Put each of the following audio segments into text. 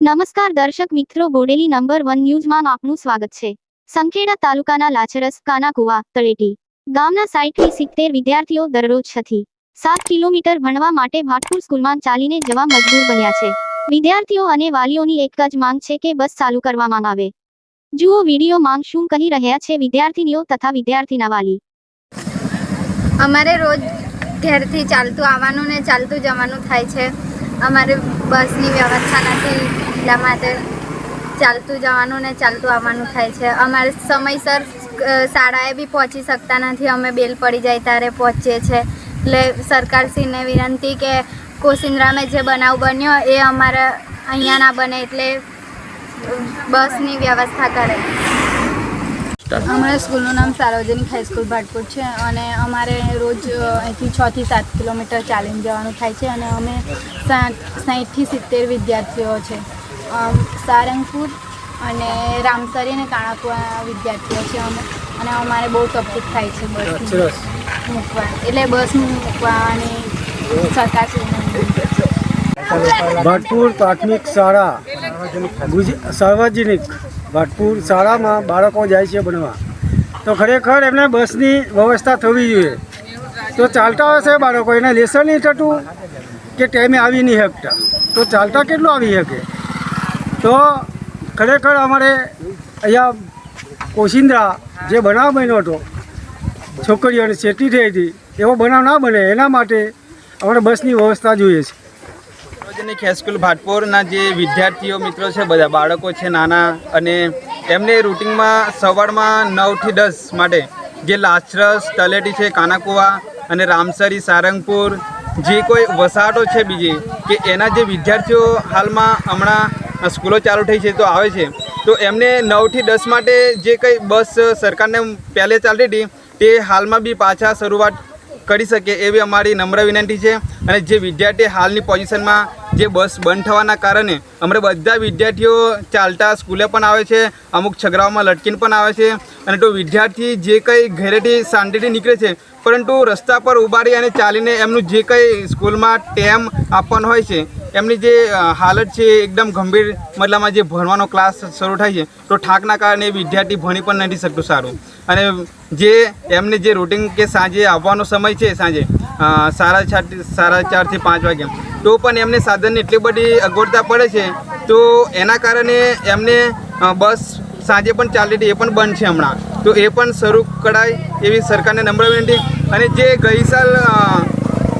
નમસ્કાર દર્શક મિત્રો, બોડેલી નંબર વન ન્યૂઝમાં આપનું સ્વાગત છે. સંખેડા તાલુકાના લાચરસ કાનાકુવા, તળેટી ગામના સાઠથી સિત્તેર વિદ્યાર્થીઓ દરરોજ છથી સાત કિલોમીટર ભણવા માટે ભાટપુર સ્કૂલમાં ચાલીને જવા મજબૂર બન્યા છે. વિદ્યાર્થીઓ અને વાલીઓની એક જ માંગ છે કે બસ ચાલુ કરવામાં આવે. જુઓ વીડિયો માંગ શું કહી રહ્યા છે વિદ્યાર્થીનીઓ તથા વિદ્યાર્થીના વાલી. અમારે રોજ ઘેરથી ચાલતું, આવવાનું ને ચાલતું જવાનું થાય છે. અમારે બસની વ્યવસ્થા નથી. એટલા માટે ચાલતું જવાનું ને ચાલતું આવવાનું થાય છે. અમારે સમયસર શાળાએ બી પહોંચી શકતા નથી. અમે બેલ પડી જાય ત્યારે પહોંચીએ છીએ એટલે સરકારશ્રીને વિનંતી કે કોસિન્દ્રામાં જે બનાવ બન્યો એ અમારે અહીંયા ના બને એટલે બસની વ્યવસ્થા કરે. અમારા સ્કૂલનું નામ સાર્વજનિક હાઈસ્કૂલ ભાટપુર છે અને અમારે રોજ અહીંથી છ થી સાત કિલોમીટર ચાલીને જવાનું થાય છે અને અમે સાઠ સાઠથી સિત્તેર વિદ્યાર્થીઓ છે. સારંગપુર અને રામસરી અને કાણાકુવા વિદ્યાર્થીઓ છે અમે. અને અમારે બહુ તકલીફ થાય છે બસ. મૂકવા. એટલે બસ મૂકવાની સરકાર ભાટપુર પ્રાથમિક શાળા. સાર્વજનિક. ભાટપુર શાળામાં બાળકો જાય છે ભણવા. તો ખરેખર એમને બસની વ્યવસ્થા થવી જોઈએ. તો ચાલતા હશે બાળકો. એને લેસન નહીં થતું કે ટાઈમે આવી નહીં શકતા. તો ચાલતા કેટલું આવી શકે? તો ખરેખર અમારે અહીંયા કોશિંદ્રા જે બનાવ બન્યો હતો, છોકરીઓને છેટી થઈ હતી, એવો બનાવ ના બને, એના માટે અમારે બસની વ્યવસ્થા જોઈએ છે. સાર્વજનિક હાઈસ્કૂલ ભાટપોરના જે વિદ્યાર્થીઓ મિત્રો છે, બધા બાળકો છે, નાના, અને એમને રૂટિનમાં સવારમાં નવથી દસ માટે જે લાચરસ, તલેટી છે, કાનાકુવા અને રામસરી, સારંગપુર, જે કોઈ વસાહતો છે બીજી, કે એના જે વિદ્યાર્થીઓ હાલમાં હમણાં સ્કૂલો ચાલુ થઈ છે તો આવે છે. તો એમને નવથી દસ માટે જે કંઈ બસ સરકારને પહેલે ચાલતી હતી, તે હાલમાં બી પાછા શરૂઆત કરી શકે એવી અમારી નમ્ર વિનંતી છે. અને જે વિદ્યાર્થી હાલની પોઝિશનમાં જે બસ બંધ થવાના કારણે અમારે બધા વિદ્યાર્થીઓ ચાલતા સ્કૂલે પણ આવે છે, અમુક છગરાઓમાં લટકીને પણ આવે છે. અને તો વિદ્યાર્થી જે કંઈ ઘરેથી શાંતિથી નીકળે છે, પરંતુ રસ્તા પર ઉભારી અને ચાલીને એમનું જે કંઈ સ્કૂલમાં ટેમ આપવાનું હોય છે એમની જે હાલત છે એકદમ ગંભીર મતલબમાં જે ભણવાનો ક્લાસ શરૂ થાય છે, તો ઠાકના કારણે વિદ્યાર્થી ભણી પણ નથી શકતું સારું. અને જે એમને જે રૂટિન કે સાંજે આવવાનો સમય છે, સાંજે સાડા ચાર, સાડા ચારથી પાંચ વાગે, તો પણ એમને સાધનની એટલી બધી અગવડતા પડે છે, તો એના કારણે એમને બસ સાંજે પણ ચાલી હતી એ પણ બંધ છે હમણાં. તો એ પણ શરૂ કરાય એવી સરકારને નમ્ર વિનંતી. અને જે ગઈ સાલ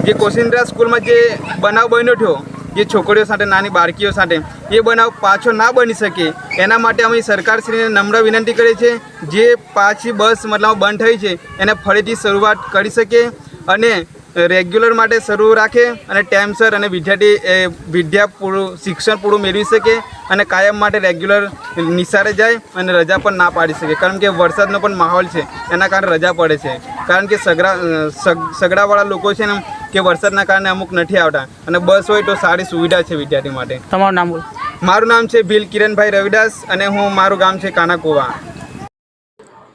જે કોશિંદ્રા સ્કૂલમાં જે બનાવ બન્યો થયો જે છોકરીઓ સાથે, નાની બાળકીઓ સાથે, એ બનાવ પાછો ના બની શકે. એના માટે અમે સરકારશ્રીને નમ્ર વિનંતી કરીએ છીએ, જે પાછી બસ મતલબ બંધ થઈ છે, એને ફરીથી શરૂઆત કરી શકે અને રેગ્યુલર માટે શરૂ રાખે અને ટાઈમસર અને વિદ્યાર્થી, એ વિદ્યા પૂરું, શિક્ષણ પૂરું મેળવી શકે અને કાયમ માટે રેગ્યુલર નિશાળે જાય અને રજા પણ ના પાડી શકે. કારણ કે વરસાદનો પણ માહોલ છે, એના કારણે રજા પડે છે. કારણ કે સગડા સગડાવાળા લોકો છે ને કે વરસાદના કારણે અમુક નથી આવતા. અને બસ હોય તો સારી સુવિધા છે વિદ્યાર્થી માટે. તમારું નામ બોલો. મારું નામ છે ભીલ કિરણભાઈ રવિદાસ અને હું મારું ગામ છે કાનાકુવા.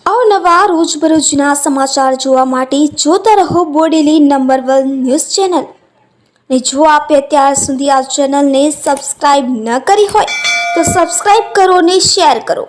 અવનવા રોજબરોજના સમાચાર જોવા માટે જોતા રહો Bodeli number one news channel. ને જો આપે અત્યાર સુધી આ ચેનલને સબસ્ક્રાઈબ ન કરી હોય તો સબસ્ક્રાઈબ કરો ને શેર કરો.